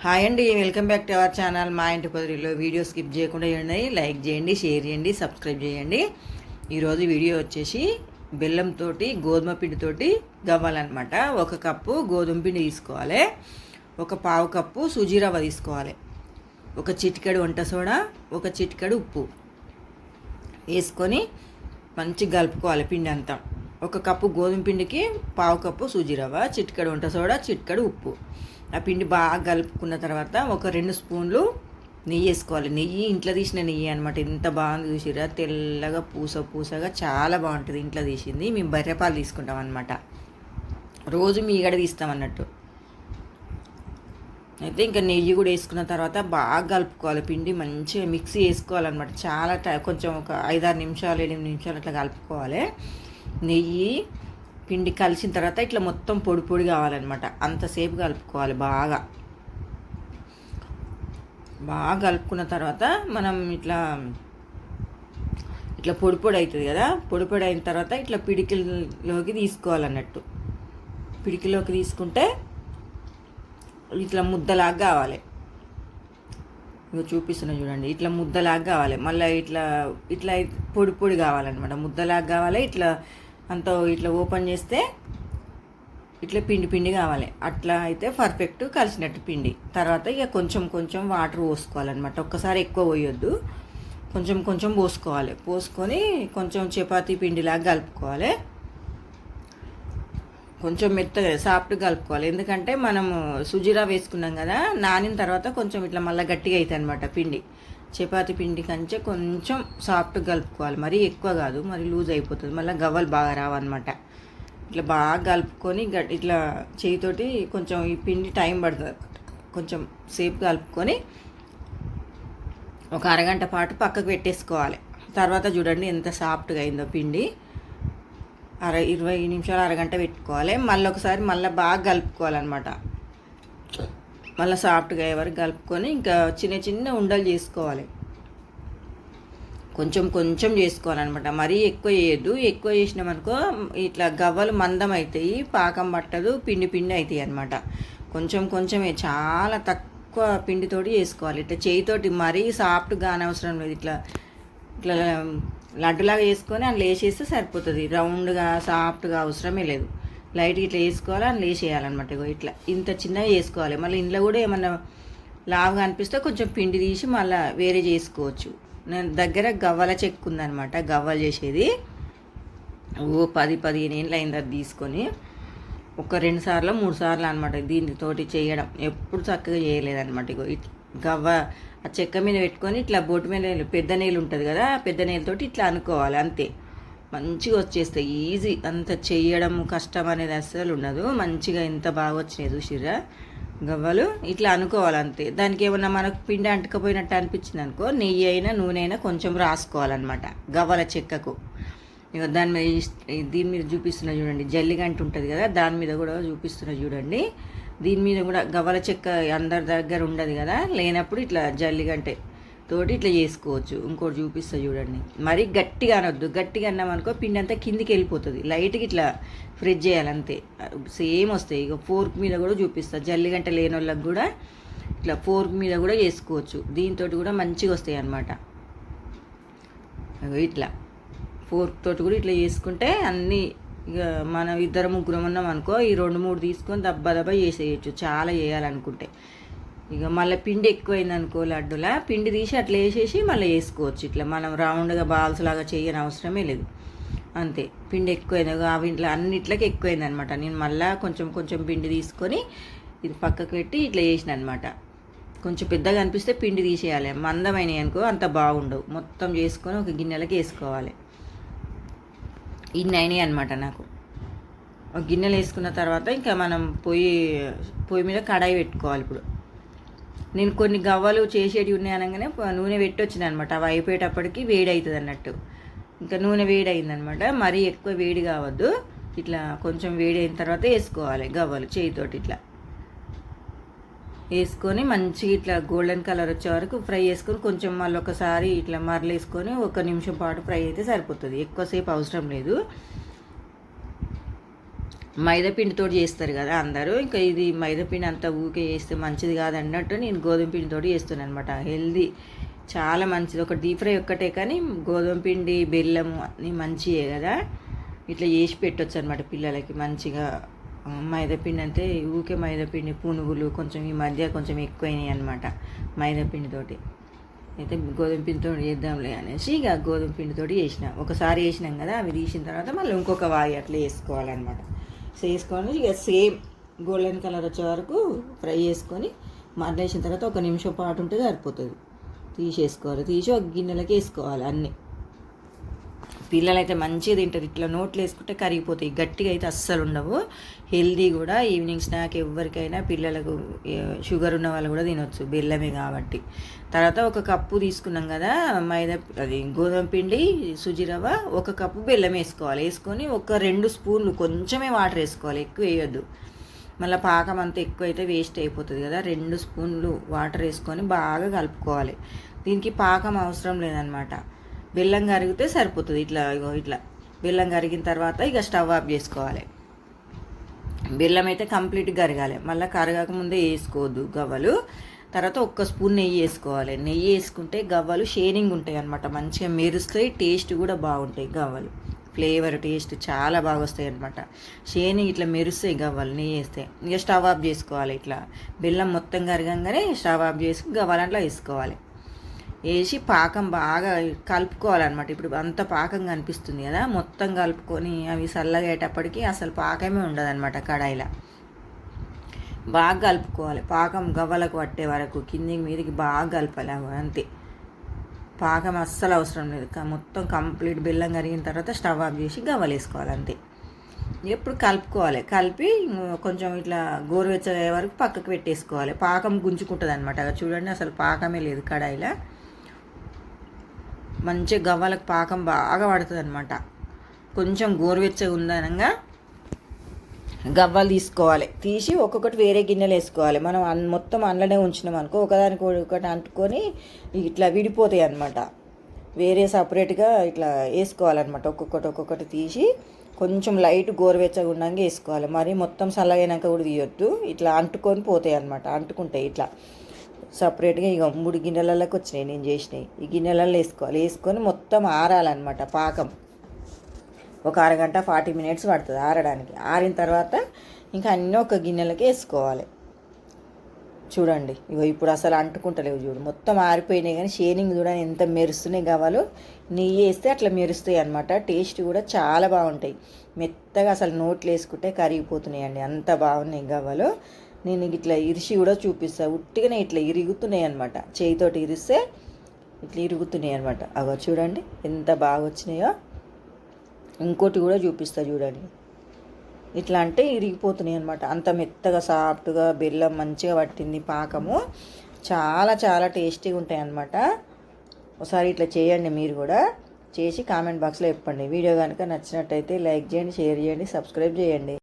Hi అండి welcome back to our channel. మా ఇంటి పదిలో వీడియో స్కిప్ చేయకుండా చేయండి లైక్ చేయండి షేర్ చేయండి సబ్స్క్రైబ్ చేయండి. ఈరోజు వీడియో వచ్చేసి బెల్లంతో గోధుమ పిండితోటి గవ్వాలన్నమాట. ఒక కప్పు గోధుమ పిండి తీసుకోవాలి. ఒక పావు కప్పు సుజీ రవ్వ తీసుకోవాలి. ఒక చిటికెడు వంట సోడా ఒక చిటికెడు ఉప్పు వేసుకొని మంచిగా కలుపుకోవాలి పిండి అంతా. ఒక కప్పు గోధుమ పిండికి పావు కప్పు సుజీ రవ్వ చిటికెడు వంట సోడా చిటికెడు ఉప్పు. ఆ పిండి బాగా కలుపుకున్న తర్వాత ఒక రెండు స్పూన్లు నెయ్యి వేసుకోవాలి. నెయ్యి ఇంట్లో తీసిన నెయ్యి అనమాట ఎంత బాగుంది చూసిరా తెల్లగా పూస పూసగా చాలా బాగుంటుంది ఇంట్లో తీసింది. మేము బర్రెపాలు తీసుకుంటాం అనమాట రోజు మీ కూడా తీస్తాం అన్నట్టు. అయితే ఇంకా నెయ్యి కూడా వేసుకున్న తర్వాత బాగా కలుపుకోవాలి. పిండి మంచిగా మిక్సీ వేసుకోవాలన్నమాట చాలా టై కొంచెం ఒక ఐదారు నిమిషాలు ఎనిమిది నిమిషాలు అట్లా కలుపుకోవాలి. నెయ్యి పిండి కలిసిన తర్వాత ఇట్లా మొత్తం పొడి పొడి కావాలన్నమాట. అంతసేపు కలుపుకోవాలి బాగా. బాగా కలుపుకున్న తర్వాత మనం ఇట్లా ఇట్లా పొడి పొడి అవుతుంది కదా. పొడి పొడి అయిన తర్వాత ఇట్లా పిడికిలోకి తీసుకోవాలన్నట్టు. పిడికిలోకి తీసుకుంటే ఇట్లా ముద్దలాగా కావాలి. ఇక చూపిస్తున్నా చూడండి. ఇట్లా ముద్దలాగా కావాలి. మళ్ళీ ఇట్లా ఇట్లా పొడి పొడి కావాలన్నమాట. ముద్దలాగా కావాలి. ఇట్లా అంత ఇట్లా ఓపెన్ చేస్తే ఇట్లా పిండి పిండి కావాలి. అట్లా అయితే పర్ఫెక్ట్ కలిసినట్టు పిండి. తర్వాత ఇక కొంచెం కొంచెం వాటర్ పోసుకోవాలన్నమాట. ఒక్కసారి ఎక్కువ పోయొద్దు. కొంచెం కొంచెం పోసుకోవాలి. పోసుకొని కొంచెం చపాతీ పిండిలాగా కలుపుకోవాలి. కొంచెం మెత్తగా సాఫ్ట్ కలుపుకోవాలి. ఎందుకంటే మనము సుజీరా వేసుకున్నాం కదా నానిన తర్వాత కొంచెం ఇట్లా మళ్ళీ గట్టిగా అవుతుంది అనమాట పిండి. చపాతి పిండి కంటే కొంచెం సాఫ్ట్ కలుపుకోవాలి. మరీ ఎక్కువ కాదు మరి లూజ్ అయిపోతుంది. మళ్ళీ గవ్వలు బాగా రావన్నమాట. ఇట్లా బాగా కలుపుకొని ఇట్లా చేయితోటి కొంచెం ఈ పిండి టైం పడుతుంది. కొంచెం సేపు కలుపుకొని ఒక అరగంట పాటు పక్కకు పెట్టేసుకోవాలి. తర్వాత చూడండి ఎంత సాఫ్ట్గా అయిందో పిండి. అర ఇరవై నిమిషాలు అరగంట పెట్టుకోవాలి. మళ్ళీ ఒకసారి మళ్ళీ బాగా కలుపుకోవాలన్నమాట. మళ్ళీ సాఫ్ట్గా అయ్యే వరకు కలుపుకొని ఇంకా చిన్న చిన్న ఉండలు చేసుకోవాలి. కొంచెం కొంచెం చేసుకోవాలన్నమాట. మరీ ఎక్కువ చేయొద్దు ఎక్కువ చేసినామనుకో ఇట్లా గవ్వలు మందం అవుతాయి పాకం పట్టదు పిండి పిండి అవుతాయి అనమాట కొంచెం కొంచెమే చాలా తక్కువ పిండితోటి చేసుకోవాలి. ఇట్లా చేయితోటి మరీ సాఫ్ట్గా అనవసరం లేదు. ఇట్లా ఇట్లా లడ్డులాగా చేసుకొని అందులో వేసేస్తే సరిపోతుంది. రౌండ్గా సాఫ్ట్గా అవసరమే లేదు. లైట్ ఇట్లా వేసుకోవాలి అందులో వేసేయాలన్నమాట ఇగో ఇట్లా. ఇంత చిన్నగా వేసుకోవాలి. మళ్ళీ ఇంట్లో కూడా ఏమన్నా లావుగా అనిపిస్తే కొంచెం పిండి తీసి మళ్ళీ వేరే చేసుకోవచ్చు. నేను దగ్గర గవ్వల చెక్కు ఉందనమాట గవ్వలు చేసేది. ఓ పది పదిహేను ఏళ్ళు అయింది అది తీసుకొని ఒక రెండు సార్లు మూడు సార్లు అనమాట దీనితోటి చేయడం. ఎప్పుడు చక్కగా చేయలేదన్నమాట ఇగో గవ్వ ఆ చెక్క మీద పెట్టుకొని ఇట్లా బోటు మీద పెద్ద నీళ్ళు ఉంటుంది కదా పెద్ద నీళ్ళతోటి ఇట్లా అనుకోవాలి అంతే. మంచిగా వచ్చేస్తాయి. ఈజీ. అంత చేయడం కష్టం అనేది అస్సలు ఉండదు. మంచిగా ఎంత బాగా వచ్చినాయి చూసిరా గవ్వలు. ఇట్లా అనుకోవాలి అంతే దానికి ఏమన్నా మనకు పిండి అంటుకపోయినట్టు అనిపించింది అనుకో నెయ్యి అయినా నూనె అయినా కొంచెం రాసుకోవాలన్నమాట. గవ్వల చెక్కకు. ఇక దాని మీద దీని మీద చూపిస్తున్న చూడండి. జల్లిగంట ఉంటుంది కదా దాని మీద కూడా చూపిస్తున్న చూడండి. దీని మీద కూడా గవ్వల చెక్క అందరి దగ్గర ఉండదు కదా లేనప్పుడు ఇట్లా జల్లిగంటే తోటి ఇట్లా చేసుకోవచ్చు. ఇంకోటి చూపిస్తా చూడండి. మరీ గట్టిగా అనొద్దు. గట్టిగా అన్నామనుకో పిండి అంతా కిందికి వెళ్ళిపోతుంది. లైట్గా ఇట్లా ఫ్రిడ్జ్ చేయాలంతే సేమ్ వస్తాయి. ఇక ఫోర్క్ మీద కూడా చూపిస్తా. జల్లిగంట లేని వాళ్ళకి కూడా ఇట్లా ఫోర్క్ మీద కూడా చేసుకోవచ్చు. దీంతో కూడా మంచిగా వస్తాయి అన్నమాట. ఇట్లా. ఫోర్క్ తోటి కూడా ఇట్లా చేసుకుంటే అన్నీ ఇక మనం ఇద్దరు ముగ్గురం ఉన్నాం అనుకో ఈ రెండు మూడు తీసుకొని దబ్బా దబ్బా చేసేయచ్చు. చాలా చేయాలనుకుంటే. ఇక మళ్ళీ పిండి ఎక్కువైంది అనుకో లడ్డులా పిండి తీసి అట్లా వేసేసి మళ్ళీ వేసుకోవచ్చు. ఇట్లా మనం రౌండ్గా బాల్స్ లాగా చేయని అవసరమే లేదు. అంతే. పిండి ఎక్కువైంది. అవి ఇంట్లో అన్నిట్లకి ఎక్కువైంది అనమాట నేను మళ్ళీ కొంచెం కొంచెం పిండి తీసుకొని ఇది పక్కకు పెట్టి ఇట్లా చేసిన అనమాట కొంచెం పెద్దగా అనిపిస్తే పిండి తీసేయాలి. మందమైనవి అనుకో అంత బాగుండవు. మొత్తం చేసుకొని ఒక గిన్నెలకి వేసుకోవాలి. ఇన్ని అయినాయి అనమాట నాకు. ఒక గిన్నెలు వేసుకున్న తర్వాత ఇంకా మనం పొయ్యి పొయ్యి మీద కడాయి పెట్టుకోవాలి ఇప్పుడు. నేను కొన్ని గవ్వలు చేసేటివి ఉన్నాయి అనగానే నూనె పెట్టొచ్చిన అనమాట అవి అయిపోయేటప్పటికి వేడి అవుతుంది అన్నట్టు ఇంకా నూనె వేడి అయిందనమాట మరీ ఎక్కువ వేడి కావద్దు. ఇట్లా కొంచెం వేడి అయిన తర్వాత వేసుకోవాలి గవ్వలు చేయితోటి ఇట్లా. వేసుకొని మంచిగా ఇట్లా గోల్డెన్ కలర్ వచ్చే వరకు ఫ్రై చేసుకొని కొంచెం మళ్ళీ ఒకసారి ఇట్లా మరలేసుకొని ఒక నిమిషం పాటు ఫ్రై అయితే సరిపోతుంది. ఎక్కువసేపు అవసరం లేదు. మైదాపిండితో చేస్తారు కదా అందరూ. ఇంకా ఇది మైదాపిండి అంతా ఊకే చేస్తే మంచిది కాదు అన్నట్టు నేను గోధుమ పిండితో చేస్తున్నాను అనమాట హెల్దీ చాలా మంచిది. ఒక డీప్ ఫ్రై ఒక్కటే కానీ గోధుమ పిండి బెల్లము అన్నీ మంచియే కదా. ఇట్లా చేసి పెట్టొచ్చు అనమాట పిల్లలకి మంచిగా. మైదాపిండి అంటే ఊకే మైదాపిండి పునుగులు కొంచెం ఈ మధ్య కొంచెం ఎక్కువైనాయి అనమాట మైదాపిండితోటి. అయితే గోధుమ పిండితో చేద్దాంలే అనేసి ఇక గోధుమ పిండితోటి చేసిన. ఒకసారి వేసినాం కదా అవి తీసిన తర్వాత మళ్ళీ ఇంకొక వాయి అట్లా వేసుకోవాలన్నమాట చేసుకొని ఇక సేమ్ గోల్డెన్ కలర్ వచ్చే వరకు ఫ్రై చేసుకొని మరలేసిన తర్వాత ఒక నిమిషం పాటు ఉంటే సరిపోతుంది. తీసేసుకోవాలి. తీసి ఒక గిన్నెలకి వేసుకోవాలి అన్నీ. పిల్లలైతే మంచిగా తింటారు. ఇట్లా నోట్లు వేసుకుంటే కరిగిపోతాయి. గట్టిగా అయితే అస్సలు ఉండవు. హెల్దీ కూడా ఈవినింగ్ స్నాక్ ఎవరికైనా పిల్లలకు షుగర్ ఉన్న వాళ్ళు కూడా తినొచ్చు. బెల్లమే కాబట్టి. తర్వాత ఒక కప్పు తీసుకున్నాం కదా మైదా అది గోధుమ పిండి సుజి రవ్వ ఒక కప్పు బెల్లం వేసుకోవాలి. వేసుకొని ఒక రెండు స్పూన్లు కొంచెమే వాటర్ వేసుకోవాలి. ఎక్కువ వేయొద్దు. మళ్ళీ పాకం అంతా ఎక్కువ అయితే వేస్ట్ అయిపోతుంది కదా. రెండు స్పూన్లు వాటర్ వేసుకొని బాగా కలుపుకోవాలి. దీనికి పాకం అవసరం లేదనమాట బెల్లం కరిగితే సరిపోతుంది. ఇట్లా ఇగో ఇట్లా. బెల్లం కరిగిన తర్వాత ఇక స్టవ్ ఆఫ్ చేసుకోవాలి. బెల్లం అయితే కంప్లీట్ కరగాలి. మళ్ళీ కరగక ముందే వేసుకోవద్దు గవ్వలు. తర్వాత ఒక్క స్పూన్ నెయ్యి వేసుకోవాలి. నెయ్యి వేసుకుంటే గవ్వలు షేరింగ్ ఉంటాయి అనమాట మంచిగా మెరుస్తాయి. టేస్ట్ కూడా బాగుంటాయి గవ్వలు. ఫ్లేవర్ టేస్ట్ చాలా బాగా వస్తాయి అనమాట షేనింగ్ ఇట్లా మెరుస్తాయి గవ్వలు నెయ్యి వేస్తే. ఇక స్టవ్ ఆఫ్ చేసుకోవాలి ఇట్లా. బెల్లం మొత్తం కరగంగానే స్టవ్ ఆఫ్ చేసుకుని గవ్వలంట్లో వేసుకోవాలి. వేసి పాకం బాగా కలుపుకోవాలన్నమాట. ఇప్పుడు అంత పాకం కనిపిస్తుంది కదా మొత్తం కలుపుకొని అవి చల్లగా అసలు పాకమే ఉండదన్నమాట కడాయిలో. బాగా కలుపుకోవాలి. పాకం గవ్వలకు పట్టే వరకు కిందికి మీదకి బాగా కలపాలి అవి అంతే. పాకం అస్సలు అవసరం లేదు. మొత్తం కంప్లీట్ బెల్లం కరిగిన తర్వాత స్టవ్ ఆఫ్ చేసి గవ్వలు వేసుకోవాలి అంతే. ఎప్పుడు కలుపుకోవాలి. కలిపి కొంచెం ఇట్లా గోరువెచ్చ అయ్యే వరకు పక్కకు పెట్టేసుకోవాలి. పాకం గుంజుకుంటుంది అనమాట చూడండి అసలు పాకమే లేదు కడాయిలో. మంచిగా గవ్వలకు పాకం బాగా పడుతుంది అనమాట కొంచెం గోరువెచ్చగా ఉందనంగా గవ్వలు తీసుకోవాలి. తీసి ఒక్కొక్కటి వేరే గిన్నెలు వేసుకోవాలి. మనం అన్ మొత్తం అందులోనే ఉంచినాం అనుకో ఒకదానికి ఒకటి అంటుకొని ఇట్లా విడిపోతాయి అనమాట వేరే సపరేట్గా ఇట్లా వేసుకోవాలన్నమాట. ఒక్కొక్కటి ఒక్కొక్కటి తీసి కొంచెం లైట్ గోరువెచ్చగా ఉండగా వేసుకోవాలి. మరి మొత్తం చల్లగైనాక కూడా తీయొద్దు. ఇట్లా అంటుకొని పోతాయి అనమాట అంటుకుంటాయి ఇట్లా. సపరేట్గా ఇక మూడు గిన్నెలలోకి వచ్చినాయి నేను చేసినాయి. ఈ గిన్నెలలో వేసుకోవాలి. వేసుకొని మొత్తం ఆరాలన్నమాట పాకం. ఒక అరగంట ఫార్టీ మినిట్స్ పడుతుంది ఆరడానికి. ఆరిన తర్వాత ఇంకా అన్నీ ఒక గిన్నెలకి వేసుకోవాలి. చూడండి. ఇగో ఇప్పుడు అసలు అంటుకుంటలేవు చూడు. మొత్తం ఆరిపోయినాయి కానీ షేనింగ్ చూడని ఎంత మెరుస్తున్నాయి కావాలో నెయ్యి వేస్తే అట్లా మెరుస్తాయి అనమాట టేస్ట్ కూడా చాలా బాగుంటాయి. మెత్తగా అసలు నోట్లు వేసుకుంటే కరిగిపోతున్నాయి అండి అంత బాగున్నాయి కావాలో నేను ఇట్లా ఇరిసి కూడా చూపిస్తాను ఉట్టిగానే ఇట్లా ఇరుగుతున్నాయి అనమాట చేయితోటి ఇరిస్తే ఇట్లా ఇరుగుతున్నాయి అనమాట అగో చూడండి ఎంత బాగా వచ్చినాయో. ఇంకోటి కూడా చూపిస్తా చూడండి. ఇట్లా అంటే ఇరిగిపోతున్నాయి అనమాట అంత మెత్తగా సాఫ్ట్గా బెల్లం మంచిగా పట్టింది పాకము. చాలా చాలా టేస్టీగా ఉంటాయి అనమాట ఒకసారి ఇట్లా చేయండి మీరు కూడా. చేసి కామెంట్ బాక్స్లో చెప్పండి. వీడియో కనుక నచ్చినట్టయితే లైక్ చేయండి షేర్ చేయండి సబ్స్క్రైబ్ చేయండి.